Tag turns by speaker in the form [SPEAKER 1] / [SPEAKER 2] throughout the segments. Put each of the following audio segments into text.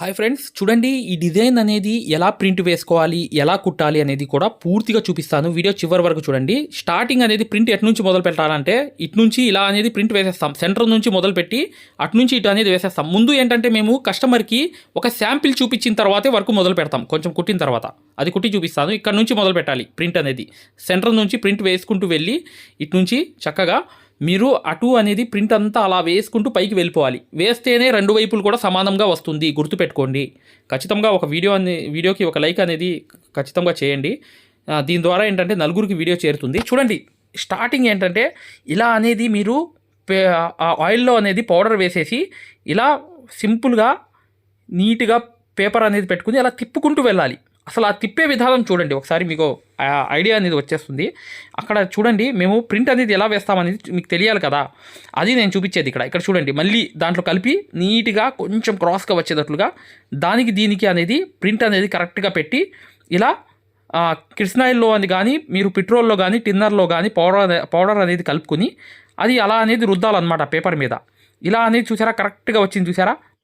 [SPEAKER 1] Hi friends చూడండి ఈ design అనేది ఎలా ప్రింట్ వేసుకోవాలి ఎలా కుట్టాలి అనేది కూడా పూర్తిగా చూపిస్తాను. వీడియో చివరి వరకు చూడండి. స్టార్టింగ్ అనేది ప్రింట్ ఎటు నుంచి మొదలు పెట్టాలంటే ఇటు నుంచి ఇలా అనేది ప్రింట్ వేసేస్తాం. సెంటర్ నుంచి మొదలుపెట్టి అటు నుంచి ఇటు అనేది వేసేస్తాం. ముందు ఏంటంటే మేము కస్టమర్కి ఒక శాంపిల్ చూపించిన తర్వాతే వర్క్ మొదలు పెడతాం. కొంచెం కుట్టిన తర్వాత. అది కుట్టి చూపిస్తాను. ఇక్కడ నుంచి మొదలు పెట్టాలి ప్రింట్ అనేది. సెంటర్ నుంచి ప్రింట్ వేసుకుంటూ వెళ్ళి ఇటు నుంచి చక్కగా మీరు అటు అనేది ప్రింట్ అంతా అలా వేసుకుంటూ పైకి వెళ్ళిపోవాలి. వేస్తేనే రెండు వైపులు కూడా సమానంగా వస్తుంది. గుర్తుపెట్టుకోండి. ఖచ్చితంగా ఒక వీడియో అనే వీడియోకి ఒక లైక్ అనేది ఖచ్చితంగా చేయండి. దీని ద్వారా ఏంటంటే నలుగురికి వీడియో చేరుతుంది. చూడండి స్టార్టింగ్ ఏంటంటే ఇలా అనేది మీరు ఆ ఆయిల్లో అనేది పౌడర్ వేసేసి ఇలా సింపుల్గా నీట్గా పేపర్ అనేది పెట్టుకుని అలా తిప్పుకుంటూ వెళ్ళాలి. అసలు ఆ తిప్పే విధానం చూడండి. ఒకసారి మీకు ఐడియా అనేది వచ్చేస్తుంది. అక్కడ చూడండి మేము ప్రింట్ అనేది ఎలా వేస్తామనేది మీకు తెలియాలి కదా. అది నేను చూపించేది ఇక్కడ. ఇక్కడ చూడండి మళ్ళీ దాంట్లో కలిపి నీట్గా కొంచెం క్రాస్గా వచ్చేటట్లుగా దానికి దీనికి అనేది ప్రింట్ అనేది కరెక్ట్గా పెట్టి ఇలా ఆ, అని కానీ మీరు పెట్రోల్లో కానీ టిన్నర్లో కానీ పౌడర్ పౌడర్ అనేది కలుపుకొని అది అలా అనేది రుద్దాలన్నమాట పేపర్ మీద. ఇలా అనేది చూసారా? కరెక్ట్గా వచ్చింది చూసారా?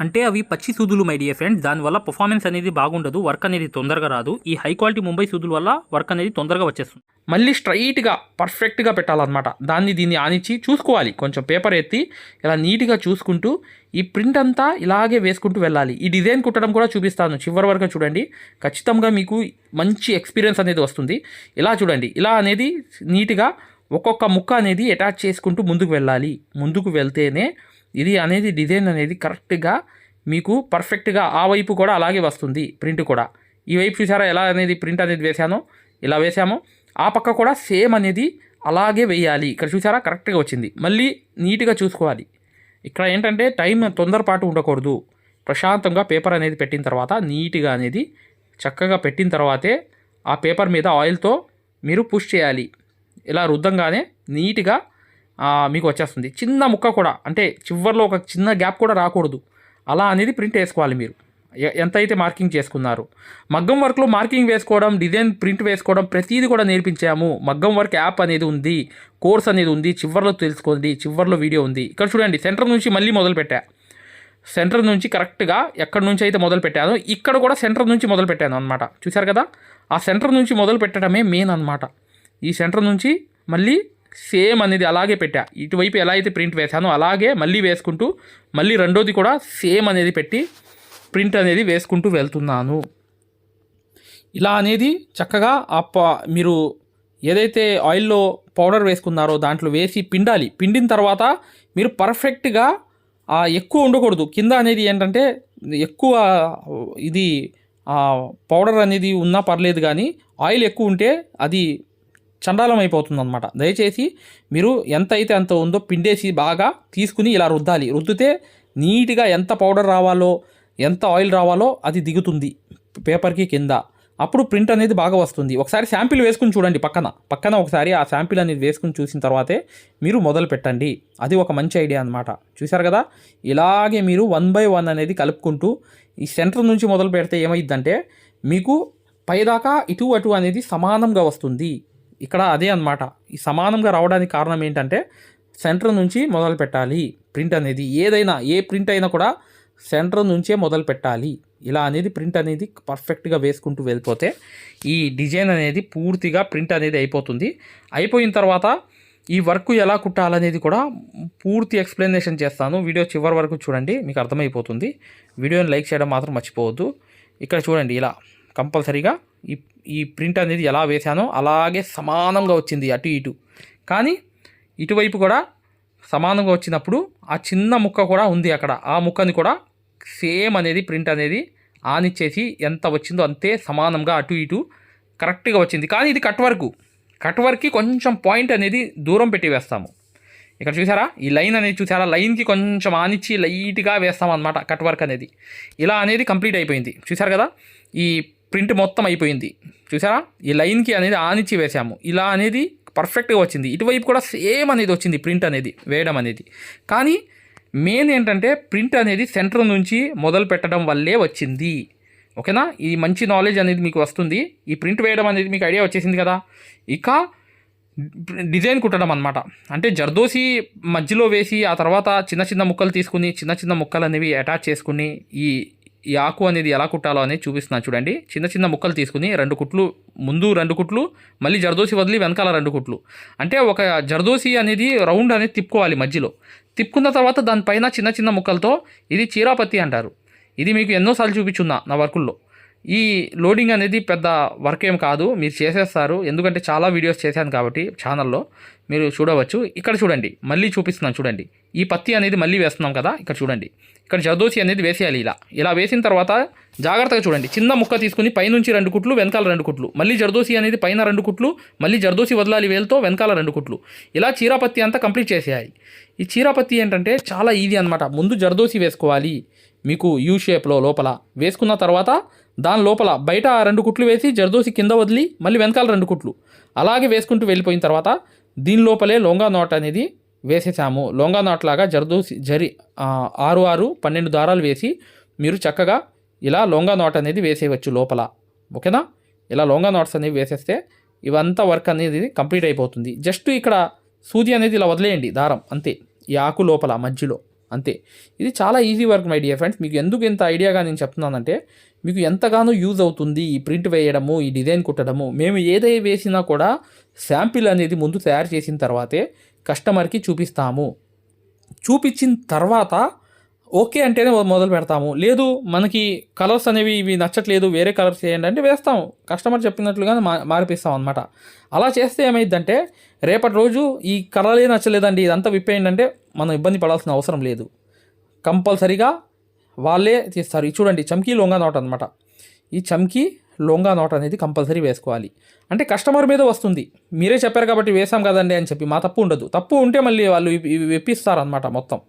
[SPEAKER 1] అంటే అవి పచ్చి సూదులు మై డియర్ ఫ్రెండ్స్ దానివల్ల పర్ఫార్మెన్స్ అనేది బాగుండదు వర్క్ అనేది తొందరగా రాదు. ఈ హై క్వాలిటీ ముంబై సూదుల వల్ల వర్క్ అనేది తొందరగా వచ్చేస్తుంది. మళ్ళీ స్ట్రైట్గా పర్ఫెక్ట్గా పెట్టాలన్నమాట. దాన్ని దీన్ని ఆనిచ్చి చూసుకోవాలి. కొంచెం పేపర్ ఎత్తి ఇలా నీట్గా చూసుకుంటూ ఈ ప్రింట్ అంతా ఇలాగే వేసుకుంటూ వెళ్ళాలి. ఈ డిజైన్ కుట్టడం కూడా చూపిస్తాను. చివరి వరకు చూడండి. ఖచ్చితంగా మీకు మంచి ఎక్స్పీరియన్స్ అనేది వస్తుంది. ఇలా చూడండి. ఇలా అనేది నీట్గా ఒక్కొక్క ముక్క అనేది అటాచ్ చేసుకుంటూ ముందుకు వెళ్ళాలి. ముందుకు వెళ్తేనే ఇది అనేది డిజైన్ అనేది కరెక్ట్గా మీకు పర్ఫెక్ట్గా ఆ వైపు కూడా అలాగే వస్తుంది ప్రింట్ కూడా. ఈ వైపు చూసారా ఎలా అనేది ప్రింట్ అనేది వేసానో ఇలా వేసామో ఆ పక్క కూడా సేమ్ అనేది అలాగే వేయాలి. ఇక్కడ చూసారా కరెక్ట్గా వచ్చింది. మళ్ళీ నీట్గా చూసుకోవాలి. ఇక్కడ ఏంటంటే టైం తొందరపాటు ఉండకూడదు. ప్రశాంతంగా పేపర్ అనేది పెట్టిన తర్వాత నీట్గా అనేది చక్కగా పెట్టిన తర్వాతే ఆ పేపర్ మీద ఆయిల్తో మీరు పుష్ చేయాలి. ఇలా రుద్దంగానే నీట్గా మీకు వచ్చేస్తుంది. చిన్న ముక్క కూడా అంటే చివర్లో ఒక చిన్న గ్యాప్ కూడా రాకూడదు. అలా అనేది ప్రింట్ వేసుకోవాలి మీరు. ఎంత అయితే మార్కింగ్ చేసుకున్నారు. మగ్గం వర్క్లో మార్కింగ్ వేసుకోవడం డిజైన్ ప్రింట్ వేసుకోవడం ప్రతిదీ కూడా నేర్పించాము. మగ్గం వర్క్ యాప్ అనేది ఉంది కోర్స్ అనేది ఉంది చివర్లో తెలుసుకోండి చివర్లో వీడియో ఉంది. ఇక్కడ చూడండి సెంటర్ నుంచి మళ్ళీ మొదలు పెట్టా సెంటర్ నుంచి కరెక్ట్గా ఎక్కడి నుంచి అయితే మొదలు పెట్టానో ఇక్కడ కూడా సెంటర్ నుంచి మొదలు పెట్టాను అనమాట చూశారు కదా? ఆ సెంటర్ నుంచి మొదలు పెట్టడమే మెయిన్ అనమాట ఈ సెంటర్ నుంచి మళ్ళీ సేమ్ అనేది అలాగే పెట్టా. ఇటువైపు ఎలా అయితే ప్రింట్ వేసానో అలాగే మళ్ళీ వేసుకుంటూ మళ్ళీ రెండోది కూడా సేమ్ అనేది పెట్టి ప్రింట్ అనేది వేసుకుంటూ వెళ్తున్నాను. ఇలా అనేది చక్కగా ఆ ప- మీరు ఏదైతే ఆయిల్లో పౌడర్ వేసుకున్నారో దాంట్లో వేసి పిండాలి. పిండిన తర్వాత మీరు పర్ఫెక్ట్గా ఎక్కువ ఉండకూడదు. కింద అనేది ఏంటంటే ఎక్కువ ఇది ఆ, పౌడర్ అనేది ఉన్నా పర్లేదు కానీ ఆయిల్ ఎక్కువ ఉంటే అది చండాలం అయిపోతుంది అనమాట దయచేసి మీరు ఎంత అయితే అంత ఉందో పిండేసి బాగా తీసుకుని ఇలా రుద్దాలి. రుద్దితే నీట్గా ఎంత పౌడర్ రావాలో ఎంత ఆయిల్ రావాలో అది దిగుతుంది పేపర్కి కింద. అప్పుడు ప్రింట్ అనేది బాగా వస్తుంది. ఒకసారి శాంపిల్ వేసుకుని చూడండి పక్కన. పక్కన ఒకసారి ఆ శాంపిల్ అనేది వేసుకుని చూసిన తర్వాతే మీరు మొదలు పెట్టండి. అది ఒక మంచి ఐడియా అనమాట చూశారు కదా? ఇలాగే మీరు వన్ బై వన్ అనేది కలుపుకుంటూ ఈ సెంటర్ నుంచి మొదలు పెడితే ఏమైందంటే మీకు పైదాకా ఇటు అటు అనేది సమానంగా వస్తుంది. ఇక్కడ అదే అన్నమాట. ఈ సమానంగా రావడానికి కారణం ఏంటంటే సెంటర్ నుంచి మొదలు పెట్టాలి ప్రింట్ అనేది. ఏదైనా ఏ ప్రింట్ అయినా కూడా సెంటర్ నుంచే మొదలు పెట్టాలి. ఇలా అనేది ప్రింట్ అనేది పర్ఫెక్ట్గా వేసుకుంటూ వెళ్ళిపోతే ఈ డిజైన్ అనేది పూర్తిగా ప్రింట్ అనేది అయిపోతుంది. అయిపోయిన తర్వాత ఈ వర్క్ ఎలా కుట్టాలనేది కూడా పూర్తి ఎక్స్ప్లెనేషన్ చేస్తాను. వీడియో చివరి వరకు చూడండి మీకు అర్థమైపోతుంది. వీడియోని లైక్ చేయడం మాత్రం మర్చిపోవద్దు. ఇక్కడ చూడండి ఇలా కంపల్సరీగా ఈ ఈ ప్రింట్ అనేది ఎలా వేశానో అలాగే సమానంగా వచ్చింది అటు ఇటు. కానీ ఇటువైపు కూడా సమానంగా వచ్చినప్పుడు ఆ చిన్న ముక్క కూడా ఉంది అక్కడ. ఆ ముక్కని కూడా సేమ్ అనేది ప్రింట్ అనేది ఆనిచ్చేసి ఎంత వచ్చిందో అంతే సమానంగా అటు ఇటు కరెక్ట్గా వచ్చింది. కానీ ఇది కట్ వర్క్. కట్ వర్క్కి కొంచెం పాయింట్ అనేది దూరం పెట్టి వేస్తాము. ఇక్కడ చూసారా? ఈ లైన్ అనేది చూసారా? లైన్కి కొంచెం ఆనిచ్చి లైట్గా వేస్తాం అనమాట కట్ వర్క్ అనేది. ఇలా అనేది కంప్లీట్ అయిపోయింది. చూసారు కదా? ఈ ప్రింట్ మొత్తం అయిపోయింది. చూసారా ఈ లైన్కి అనేది ఆనిచ్చి వేసాము ఇలా అనేది పర్ఫెక్ట్గా వచ్చింది. ఇటువైపు కూడా సేమ్ అనేది వచ్చింది ప్రింట్ అనేది వేయడం అనేది. కానీ మెయిన్ ఏంటంటే ప్రింట్ అనేది సెంటర్ నుంచి మొదలు పెట్టడం వల్లే వచ్చింది. ఓకేనా? ఇది మంచి నాలెడ్జ్ అనేది మీకు వస్తుంది. ఈ ప్రింట్ వేయడం అనేది మీకు ఐడియా వచ్చేసింది కదా? ఇక డిజైన్ కుట్టడం అనమాట అంటే జర్దోసి మధ్యలో వేసి ఆ తర్వాత చిన్న చిన్న ముక్కలు తీసుకుని చిన్న చిన్న ముక్కలు అనేవి అటాచ్ చేసుకుని ఈ ఈ ఆకు అనేది ఎలా కుట్టాలో అనేది చూపిస్తున్నాను చూడండి. చిన్న చిన్న ముక్కలు తీసుకుని రెండు కుట్లు ముందు రెండు కుట్లు మళ్ళీ జర్దోసి వదిలి వెనకాల రెండు కుట్లు. అంటే ఒక జర్దోసి అనేది రౌండ్ అనేది తిప్పుకోవాలి మధ్యలో. తిప్పుకున్న తర్వాత దానిపైన చిన్న చిన్న ముక్కలతో ఇది చీరాపత్తి అంటారు. ఇది మీకు ఎన్నోసార్లు చూపించున్నా నా వర్కుల్లో. ఈ లోడింగ్ అనేది పెద్ద వర్క్ ఏం కాదు మీరు చేసేస్తారు. ఎందుకంటే చాలా వీడియోస్ చేశాను కాబట్టి ఛానల్లో మీరు చూడవచ్చు. ఇక్కడ చూడండి మళ్ళీ చూపిస్తున్నాను చూడండి. ఈ పత్తి అనేది మళ్ళీ వేస్తున్నాం కదా ఇక్కడ చూడండి. ఇక్కడ జర్దోసి అనేది వేసేయాలి ఇలా. ఇలా వేసిన తర్వాత జాగ్రత్తగా చూడండి. చిన్న ముక్క తీసుకుని పైనుంచి రెండు కుట్లు వెనకాల రెండు కుట్లు. మళ్ళీ జర్దోసి అనేది పైన రెండు కుట్లు మళ్ళీ జర్దోసి వదలాలి వేలతో వెనకాల రెండు కుట్లు. ఇలా చీరాపత్తి అంతా కంప్లీట్ చేసేయాలి. ఈ చీరాపత్తి ఏంటంటే చాలా ఈజీ అనమాట ముందు జర్దోసి వేసుకోవాలి. మీకు యూ షేప్లో లోపల. వేసుకున్న తర్వాత దాని లోపల బయట రెండు కుట్లు వేసి జర్దోసి కింద వదిలి మళ్ళీ వెనకాల రెండు కుట్లు. అలాగే వేసుకుంటూ వెళ్ళిపోయిన తర్వాత దీని లోపలే లొంగా నాట్ అనేది వేసేసాము. లొంగా నాట్ లాగా జర్దోసి జరి ఆరు ఆరు పన్నెండు దారాలు వేసి మీరు చక్కగా ఇలా లొంగా నాట్ అనేది వేసేయవచ్చు లోపల. ఓకేనా? ఇలా లొంగా నాట్స్ అనేవి వేసేస్తే ఇవంతా వర్క్ అనేది కంప్లీట్ అయిపోతుంది. జస్ట్ ఇక్కడ సూది అనేది ఇలా వదిలేయండి దారం. అంతే. ఈ ఆకు లోపల మధ్యలో. అంతే. ఇది చాలా easy work my dear friends మీకు ఎందుకు ఇంత ఐడియాగా నేను చెప్తున్నానంటే మీకు ఎంతగానో యూజ్ అవుతుంది ఈ ప్రింట్ వేయడము ఈ డిజైన్ కుట్టడము. మేము ఏదై వేసినా కూడా శాంపిల్ అనేది ముందు తయారు చేసిన తర్వాతే కస్టమర్కి చూపిస్తాము. చూపించిన తర్వాత ఓకే అంటేనే మొదలు పెడతాము. లేదు మనకి కలర్స్ అనేవి ఇవి నచ్చట్లేదు వేరే కలర్స్ చేయండి అంటే వేస్తాము. కస్టమర్ చెప్పినట్లుగా మా మార్పిస్తాం అనమాట అలా చేస్తే ఏమైందంటే రేపటి రోజు ఈ కలరే నచ్చలేదండి ఇదంతా విప్పేయండి అంటే మనం ఇబ్బంది పడాల్సిన అవసరం లేదు. కంపల్సరీగా వాళ్ళే తీస్తారు. ఇది చూడండి చమ్కీ లొంగా నోట్ అనమాట ఈ చమ్కీ లొంగా నోట్ అనేది కంపల్సరీ వేసుకోవాలి. అంటే కస్టమర్ మీద వస్తుంది. మీరే చెప్పారు కాబట్టి వేసాం కదండి అని చెప్పి మా తప్పు ఉండదు. తప్పు ఉంటే మళ్ళీ వాళ్ళు ఇవి- ఇవి మొత్తం.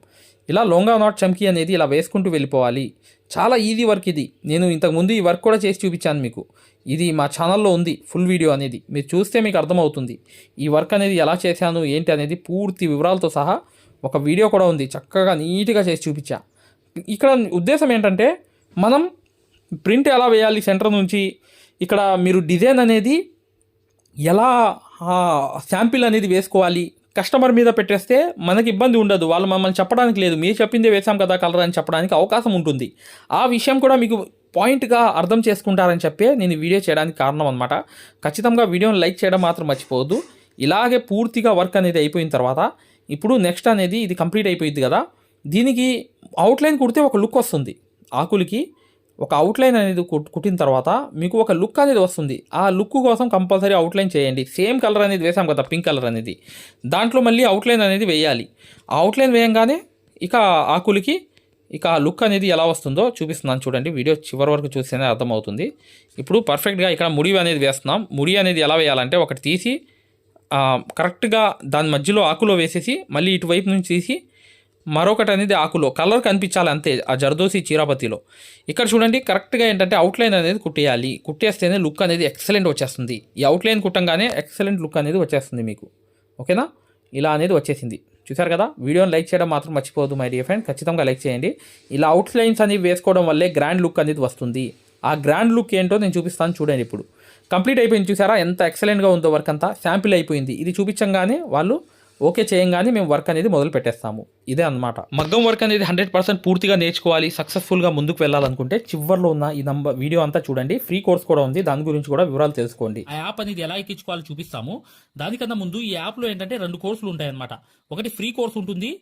[SPEAKER 1] ఇలా లొంగా నాట్ చమ్కీ అనేది ఇలా వేసుకుంటూ వెళ్ళిపోవాలి. చాలా ఈజీ వర్క్ ఇది. నేను ఇంతకుముందు ఈ వర్క్ కూడా చేసి చూపించాను మీకు. ఇది మా ఛానల్లో ఉంది ఫుల్ వీడియో అనేది. మీరు చూస్తే మీకు అర్థమవుతుంది. ఈ వర్క్ అనేది ఎలా చేశాను ఏంటి అనేది పూర్తి వివరాలతో సహా ఒక వీడియో కూడా ఉంది. చక్కగా నీట్గా చేసి చూపించా. ఇక్కడ ఉద్దేశం ఏంటంటే మనం ప్రింట్ ఎలా వేయాలి సెంటర్ నుంచి? ఇక్కడ మీరు డిజైన్ అనేది ఎలా శాంపిల్ అనేది వేసుకోవాలి? కస్టమర్ మీద పెట్టేస్తే మనకి ఇబ్బంది ఉండదు. వాళ్ళు మమ్మల్ని చెప్పడానికి లేదు. మీరు చెప్పిందే వేసాం కదా కలర్ అని చెప్పడానికి అవకాశం ఉంటుంది. ఆ విషయం కూడా మీకు పాయింట్గా అర్థం చేసుకుంటారని చెప్పే నేను వీడియో చేయడానికి కారణం అనమాట ఖచ్చితంగా వీడియోని లైక్ చేయడం మాత్రం మర్చిపోవద్దు. ఇలాగే పూర్తిగా వర్క్ అనేది అయిపోయిన తర్వాత ఇప్పుడు నెక్స్ట్ అనేది ఇది కంప్లీట్ అయిపోయింది కదా. దీనికి అవుట్లైన్ కుడితే ఒక లుక్ వస్తుంది. ఆకులకి ఒక అవుట్లైన్ అనేది కుట్టిన తర్వాత మీకు ఒక లుక్ అనేది వస్తుంది. ఆ లుక్ కోసం కంపల్సరీ అవుట్లైన్ చేయండి. సేమ్ కలర్ అనేది వేసాం కదా పింక్ కలర్ అనేది. దాంట్లో మళ్ళీ అవుట్లైన్ అనేది వేయాలి. ఆ అవుట్లైన్ వేయంగానే ఇక ఆకులకి ఇక ఆ లుక్ అనేది ఎలా వస్తుందో చూపిస్తున్నాను చూడండి. వీడియో చివరి వరకు చూస్తేనే అర్థమవుతుంది. ఇప్పుడు పర్ఫెక్ట్గా ఇక్కడ ముడి అనేది వేస్తున్నాం. ముడి అనేది ఎలా వేయాలంటే ఒకటి తీసి కరెక్ట్గా దాని మధ్యలో ఆకులో వేసేసి మళ్ళీ ఇటువైపు నుంచి తీసి మరొకటి అనేది ఆకులో. కలర్ కనిపించాలి అంతే ఆ జర్దోసి చీరాపతిలో. ఇక్కడ చూడండి కరెక్ట్గా ఏంటంటే అవుట్లైన్ అనేది కుట్టేయాలి. కుట్టేస్తేనే లుక్ అనేది ఎక్సలెంట్ వచ్చేస్తుంది. ఈ అవుట్లైన్ కుట్టంగానే ఎక్సలెంట్ లుక్ అనేది వచ్చేస్తుంది మీకు. ఓకేనా? ఇలా అనేది వచ్చేసింది. చూసారు కదా? వీడియోని లైక్ చేయడం మాత్రం మర్చిపోవద్దు మై డియర్ ఫ్రెండ్ ఖచ్చితంగా లైక్ చేయండి. ఇలా అవుట్లైన్స్ అనేవి వేసుకోవడం వల్లే గ్రాండ్ లుక్ అనేది వస్తుంది. ఆ గ్రాండ్ లుక్ ఏంటో నేను చూపిస్తాను చూడండి ఇప్పుడు. కంప్లీట్ అయిపోయింది చూసారా? ఎంత ఎక్సలెంట్గా ఉందో వర్క్ అంతా. శాంపిల్ అయిపోయింది. ఇది చూపించంగానే వాళ్ళు ఓకే చేయంగానే మేము వర్క్ అనేది మొదలు పెట్టేస్తాము. ఇదే అన్నమాట. మగ్గం వర్క్ అనేది హండ్రెడ్ పర్సెంట్ పూర్తిగా నేర్చుకోవాలి సక్సెస్ఫుల్గా ముందుకు వెళ్ళాలనుకుంటే చివర్లో ఉన్న ఈ నంబర్ వీడియో అంతా చూడండి. ఫ్రీ కోర్స్ కూడా ఉంది. దాని గురించి కూడా వివరాలు తెలుసుకోండి.
[SPEAKER 2] ఆ యాప్ అనేది ఎలా ఎక్కించుకోవాలో చూపిస్తాము. దానికన్నా ముందు ఈ యాప్లో ఏంటంటే రెండు కోర్సులు ఉంటాయన్నమాట. ఒకటి ఫ్రీ కోర్స్ ఉంటుంది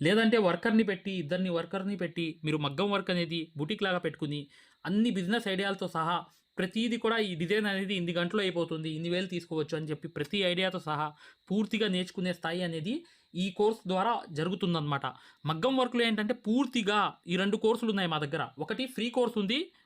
[SPEAKER 2] లేదంటే వర్కర్ని పెట్టి ఇద్దరిని వర్కర్ని పెట్టి మీరు మగ్గం వర్క్ అనేది బుటిక్ లాగా పెట్టుకుని అన్ని బిజినెస్ ఐడియాలతో సహా ప్రతిదీ కూడా ఈ డిజైన్ అనేది ఇన్ని గంటలు అయిపోతుంది ఇన్ని వేలు తీసుకోవచ్చు అని చెప్పి ప్రతి ఐడియాతో సహా పూర్తిగా నేర్చుకునే స్థాయి అనేది ఈ కోర్స్ ద్వారా జరుగుతుందన్నమాట. మగ్గం వర్క్లో ఏంటంటే పూర్తిగా ఈ రెండు కోర్సులు ఉన్నాయి మా దగ్గర. ఒకటి ఫ్రీ కోర్స్ ఉంది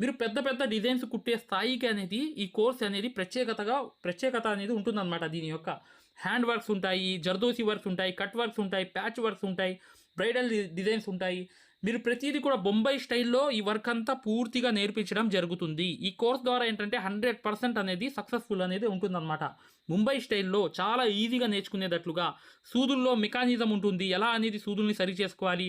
[SPEAKER 2] మీరు పెద్ద పెద్ద డిజైన్స్ కుట్టే స్థాయికి అనేది ఈ కోర్స్ అనేది ప్రత్యేకతగా ప్రత్యేకత అనేది ఉంటుందన్నమాట దీని యొక్క. హ్యాండ్ వర్క్స్ ఉంటాయి జర్దోసి వర్క్స్ ఉంటాయి కట్ వర్క్స్ ఉంటాయి ప్యాచ్ వర్క్స్ ఉంటాయి బ్రైడల్ డిజైన్స్ ఉంటాయి. మీరు ప్రతిదీ కూడా బొంబాయి స్టైల్లో ఈ వర్క్ అంతా పూర్తిగా నేర్పించడం జరుగుతుంది. ఈ కోర్స్ ద్వారా ఏంటంటే హండ్రెడ్ పర్సెంట్ అనేది సక్సెస్ఫుల్ అనేది ఉంటుందన్నమాట. ముంబై స్టైల్లో చాలా ఈజీగా నేర్చుకునేటట్లుగా సూదుల్లో మెకానిజం ఉంటుంది. ఎలా అనేది సూదుల్ని సరి చేసుకోవాలి?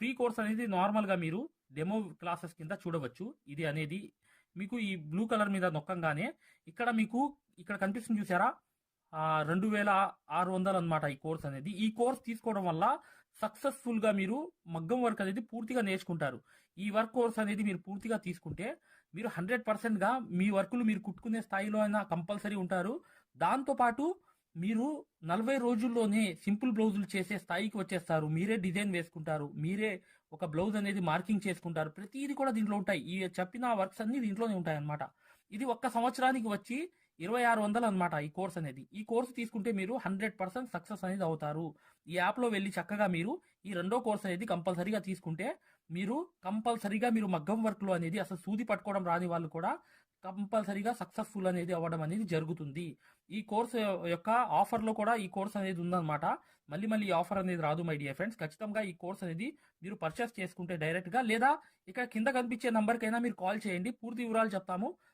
[SPEAKER 3] ఫ్రీ కోర్స్ అనేది నార్మల్గా మీరు డెమో క్లాసెస్ కింద చూడవచ్చు. ఇది అనేది మీకు ఈ బ్లూ కలర్ మీద నొక్కంగానే ఇక్కడ మీకు ఇక్కడ కనిపిస్తుంది చూసారా? రెండు వేల ఆరు వందలు అనమాట ఈ కోర్స్ అనేది. ఈ కోర్స్ తీసుకోవడం వల్ల సక్సెస్ఫుల్గా మీరు మగ్గం వర్క్ అనేది పూర్తిగా నేర్చుకుంటారు. ఈ వర్క్ కోర్స్ అనేది మీరు పూర్తిగా తీసుకుంటే మీరు హండ్రెడ్ పర్సెంట్గా మీ వర్కులు మీరు కుట్టుకునే స్థాయిలో అయినా కంపల్సరీ ఉంటారు. దాంతో పాటు మీరు నలభై రోజుల్లోనే సింపుల్ బ్లౌజులు చేసే స్థాయికి వచ్చేస్తారు. మీరే డిజైన్ వేసుకుంటారు. మీరే ఒక బ్లౌజ్ అనేది మార్కింగ్ చేసుకుంటారు. ప్రతిదీ కూడా దీంట్లో ఉంటాయి. ఈ చెప్పిన వర్క్స్ అన్ని దీంట్లోనే ఉంటాయి అనమాట ఇది ఒక్క సంవత్సరానికి వచ్చి ఇరవై ఆరు వందలు అనమాట ఈ కోర్స్ అనేది. ఈ కోర్స్ తీసుకుంటే మీరు హండ్రెడ్ పర్సెంట్ సక్సెస్ అనేది అవుతారు. ఈ యాప్లో వెళ్ళి చక్కగా మీరు ఈ రెండో కోర్స్ అనేది కంపల్సరీగా తీసుకుంటే మీరు కంపల్సరీగా మీరు మగ్గం వర్క్లో అనేది అసలు సూది పట్టుకోవడం రాని వాళ్ళు కూడా కంపల్సరీగా సక్సెస్ఫుల్ అనేది అవ్వడం అనేది జరుగుతుంది. ఈ కోర్స్ యొక్క ఆఫర్లో కూడా ఈ కోర్స్ అనేది ఉందన్నమాట. మళ్ళీ మళ్ళీ ఆఫర్ అనేది రాదు మై డియర్ ఫ్రెండ్స్. ఖచ్చితంగా ఈ కోర్స్ అనేది మీరు పర్చేస్ చేసుకుంటే డైరెక్ట్గా లేదా ఇక్కడ కింద కనిపించే నంబర్కైనా మీరు కాల్ చేయండి. పూర్తి వివరాలు చెప్తాము.